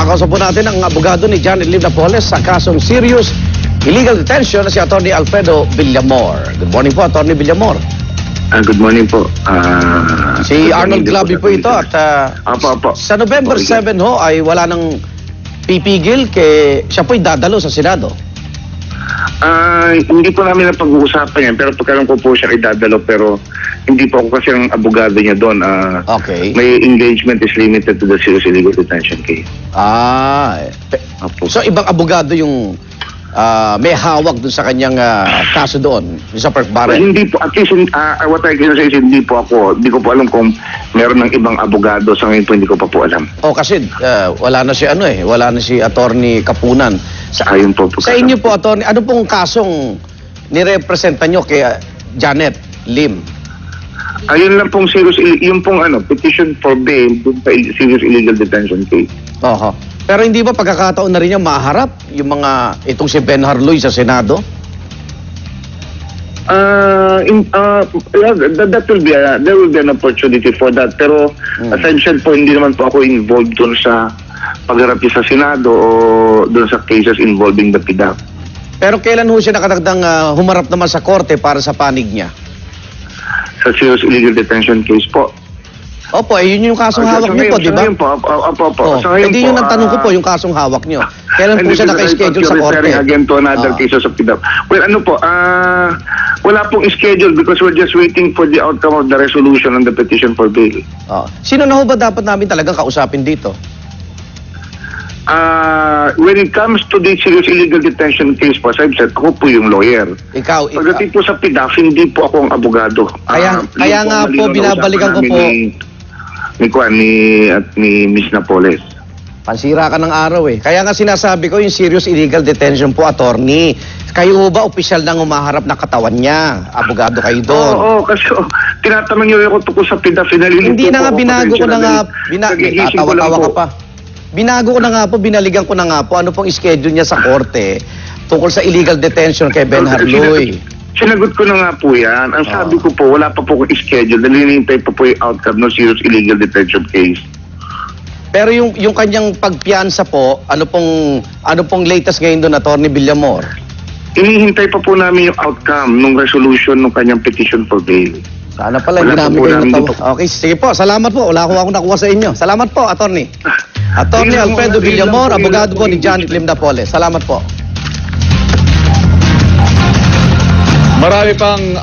Makakausap po natin ang abogado ni Janet Lim Napoles sa kasong serious illegal detention na si Atty. Alfredo Villamor. Good morning po, Atty. Villamor. Ah, good morning po. Ah, Si Arnold Glaby sa po ito at ah, Apo, apo. sa November Opo, 7 ho ay wala nang pipigil kay siya po'y dadalo sa Senado. Ah, hindi po namin na pag-uusapan yan, pero pagkaroon ko po siya idadalo, pero hindi po ako kasi ang abogado niya doon. Ah, Okay. May engagement is limited to the serious illegal detention case. Ah, eh, pe- Apo. so ibang abogado yung ah, may hawak dun sa kanyang ah, kaso doon, yung sa Perk But Barrett. hindi po, at least, ah, what I can say is hindi po ako, hindi ko po alam kung meron ng ibang abogado, sa ngayon po hindi ko pa po alam. O kasi ah, wala na si ano eh, wala na si Attorney Kapunan. Sa, Ayun po po. sa inyo po, Attorney, ano pong kasong nirepresenta nyo kay ah, Janet Lim? Ayun lang pong serious, ill- yung pong ano, petition for bail dun sa serious illegal detention case. Oho. Pero hindi ba pagkakataon na rin niya maharap yung mga itong si Ben Harloy sa Senado? Uh, in, uh, yeah, that, that will be a, there will be an opportunity for that. Pero Mm. said po, hindi naman po ako involved doon sa pagharap niya sa Senado o doon sa cases involving the PDAP. Pero kailan ho siya nakatagdang ah, humarap naman sa korte para sa panig niya? Sa serious illegal detention case po. Opo, eh, yun yung kasong Ah, hawak sa niyo po, ngayon- di sa ba? ngayon po, opo, opo, opo. Oh, Sa ngayon hindi yun ang tanong ko ah, po, yung kasong hawak niyo. Kailan po hindi siya naka-schedule sa you're korte? referring again to another Ah. case of PDAP. Well, ano po, ah, wala pong schedule because we're just waiting for the outcome of the resolution on the petition for bail. Oh. Sino na ho ba dapat namin talagang kausapin dito? Ah, when it comes to the serious illegal detention case po, as I've said, ako po yung lawyer. Ikaw, ikaw. Pagdating po sa PDAF, hindi po ako ang abogado. Kaya- Ah, kaya nga po, binabalikan ko po. Ni, ni, Kwan, ni, at ni Miss Napoles. Pansira ka ng araw eh. Kaya nga sinasabi ko yung serious illegal detention po, attorney. Kayo ba opisyal nang umaharap na katawan niya? Abogado kayo Oo, doon. oo, kasi oh, tinatanong niyo ako tungkol sa. Nalilito Hindi na nga binago ko na nga, bina, din. Nagigising ko lang tawa-tawa po. ka pa. Binago ko na nga po, binaligan ko na nga po ano pong schedule niya sa korte tungkol sa illegal detention kay Ben Harloy. Sinagot ko na nga po yan. Ang Oo. sabi ko po, wala pa po akong schedule. Nalinintay pa po yung outcome ng serious illegal detention case. Pero yung yung kanyang pagpiansa po, ano pong ano pong latest ngayon doon Attorney Villamor? Inihintay pa po namin yung outcome ng resolution ng kanyang petition for bail. Sana pala Wala hindi pa namin po kayo namin natawa. dito. Okay, sige po. Salamat po. Wala ko ako nakuha sa inyo. Salamat po, Attorney. Attorney Alfredo Villamor, abogado po ni Janet Lim Napoles. Salamat po. Marami pang